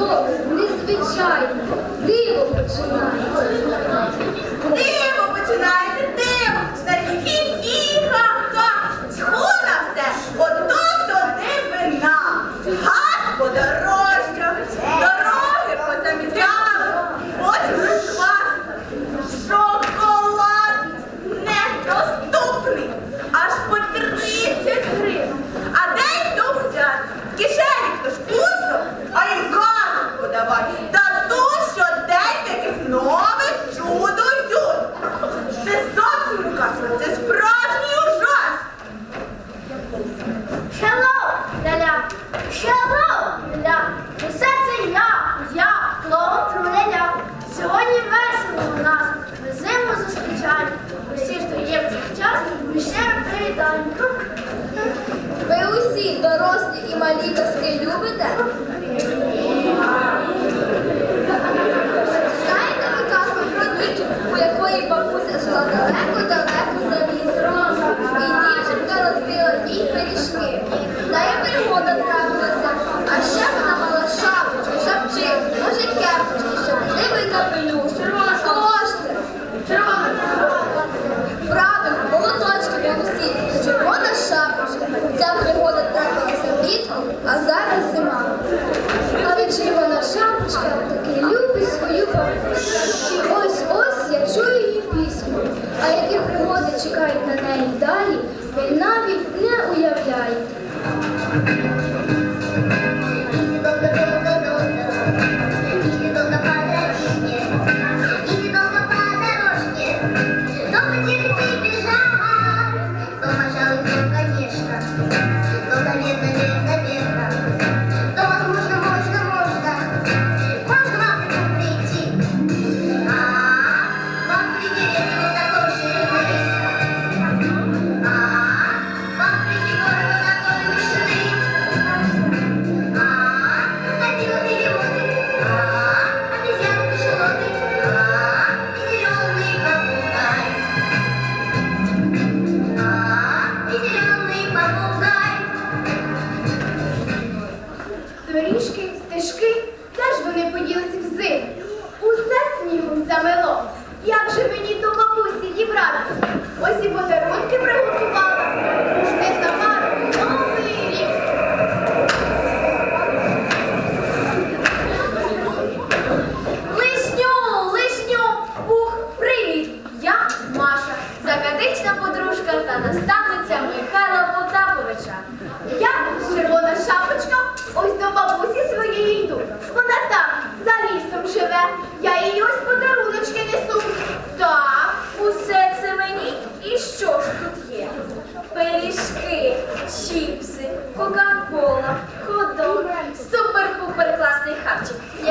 Look.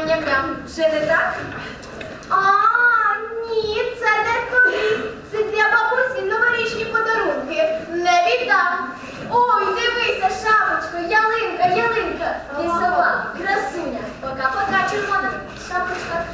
маньякам. Чи не так? А, ні, це не тобі. Це для бабусі новорічні подарунки. Не віддам. Ой, дивися, шапочко, ялинка, ялинка. Лісова, красуня. Пока-пока, червона шапочка.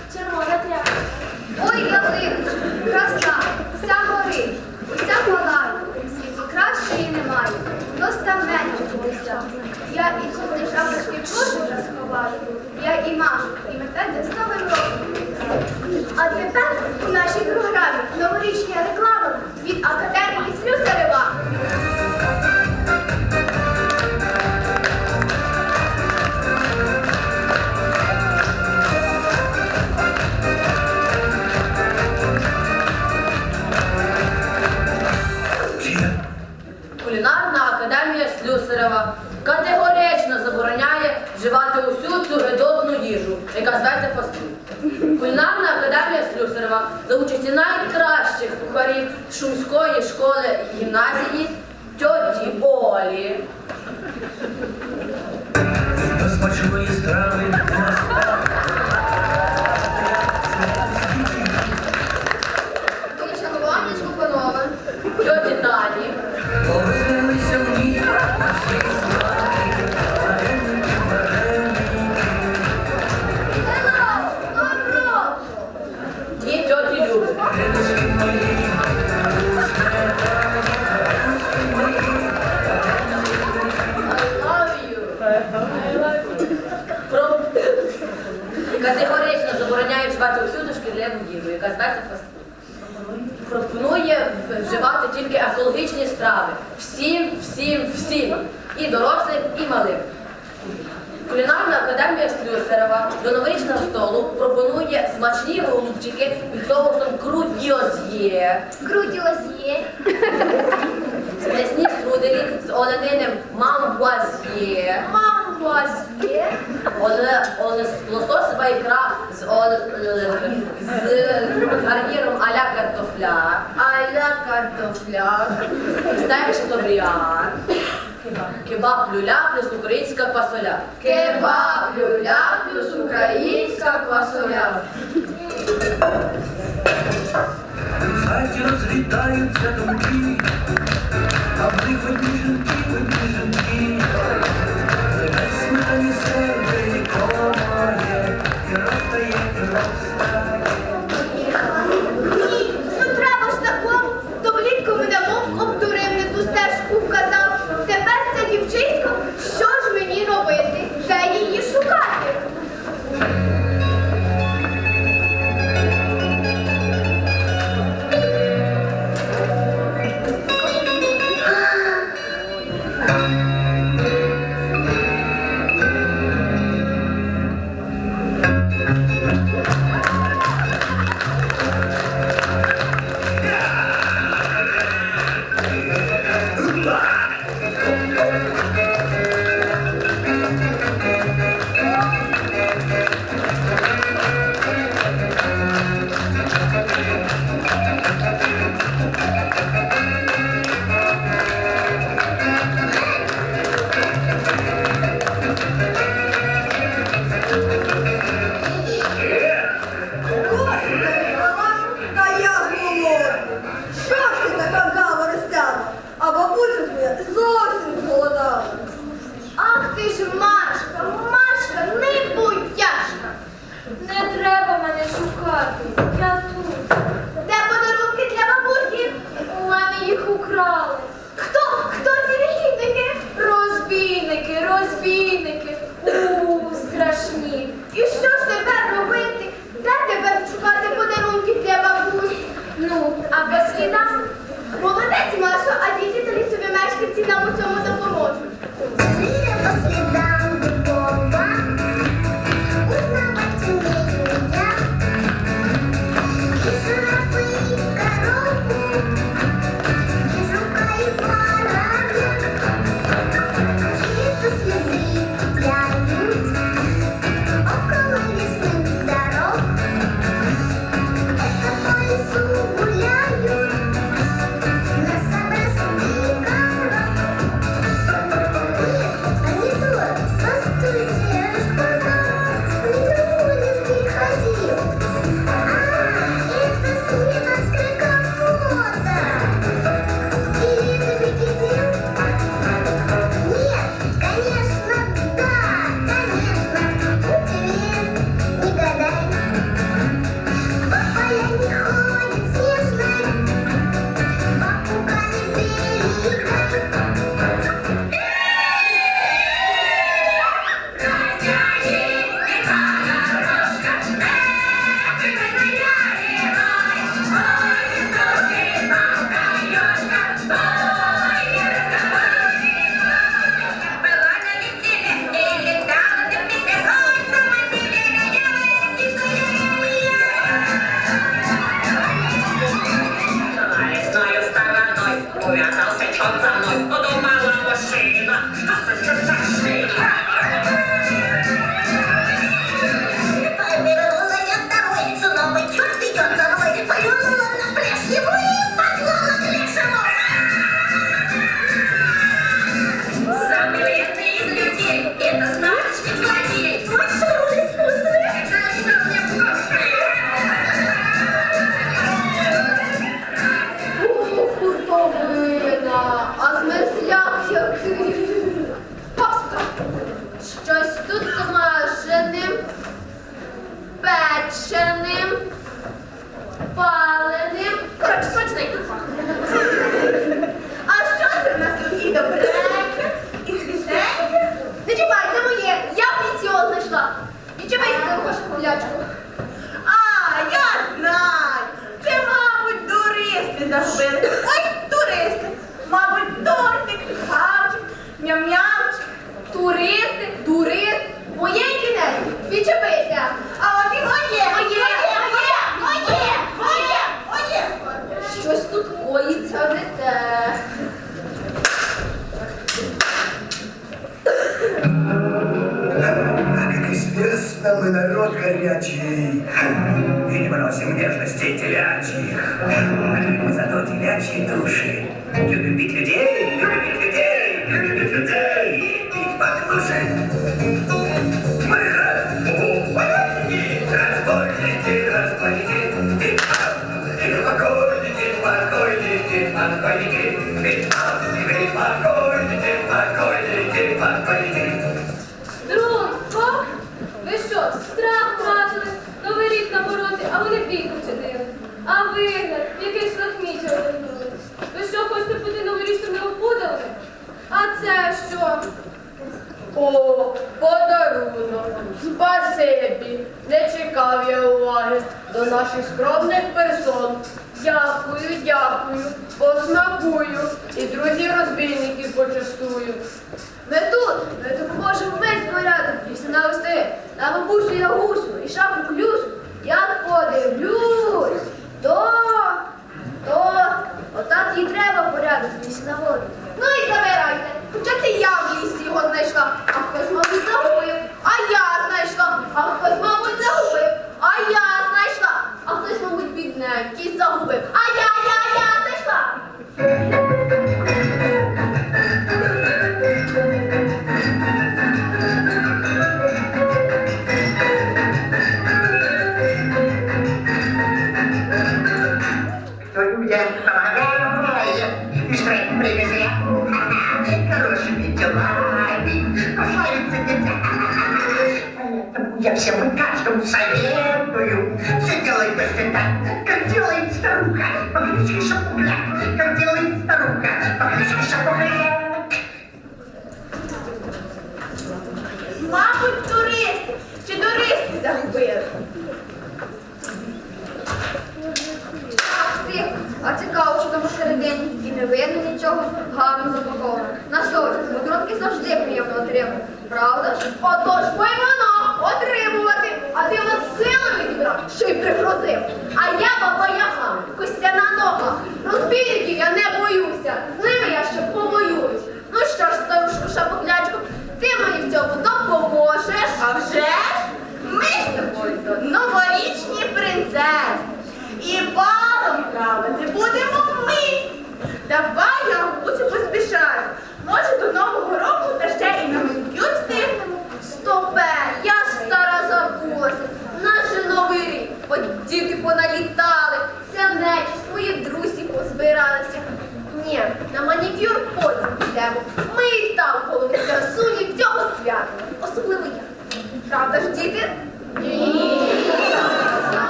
готова ікра з, о... з гарніром аля картофля. Аля картофля. Ставиш тобріан. Кебаб люля плюс українська квасоля. Кебаб люля плюс українська квасоля. Знаете, разлетаются думки, а в них одни Паста! Щось тут сама ним пече. рот горячий, и не бросим нежностей телячьих, зато телячьи души. Любим бить людей, любим бить людей, любим бить людей, и послушать. чекав уваги до наших скромних персон. Дякую, дякую, посмакую і друзів розбійників почастую. Ми тут, ми допоможемо весь порядок, і на вести, на бабусю я гусь. бідненький, загубив. А я, я, я знайшла. Людям помогаю, и шрек привезли. Хорошими делами, касаются дети. Поэтому я всем и каждому советую. чудную. Все делает только как делает старуха по кличке Шапуля, как делает старуха по кличке Шапуля. Мабуть, турист чи туристи загубили. А цікаво, що там посередині і не видно нічого гарно запаковано. На совість, викрутки завжди приємно отримати. Правда ж? Отож,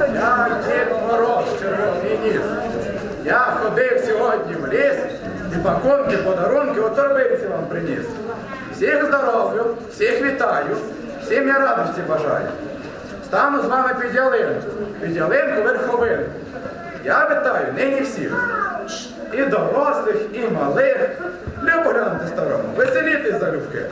Я Дід Мороз, червоний ніс. Я ходив сьогодні в ліс і пакунки, подарунки у торбинці вам приніс. Всіх здоров'ю, всіх вітаю, всім я радості бажаю. Стану з вами під ялинку, під ялинку верховину. Я вітаю нині всіх. І дорослих, і малих. Любо глянути старому, веселітись залюбки.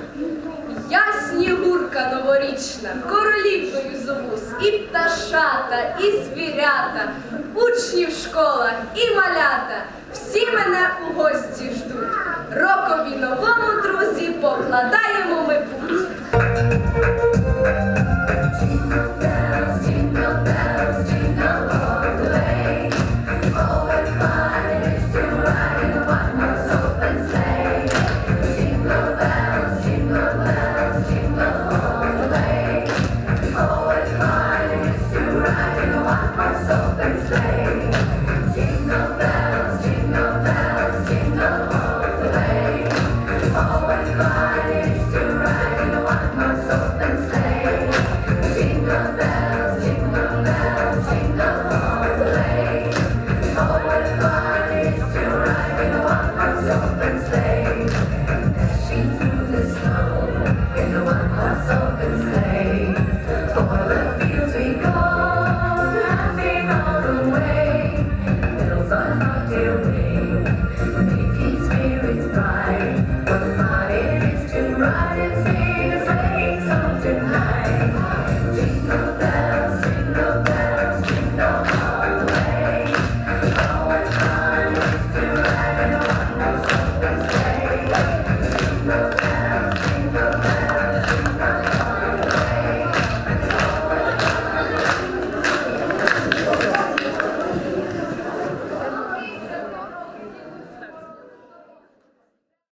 Я снігурка новорічна, королівною зовусь, і пташата, і звірята, учні в школах і малята. Всі мене у гості ждуть. Рокові новому друзі покладаємо ми путь.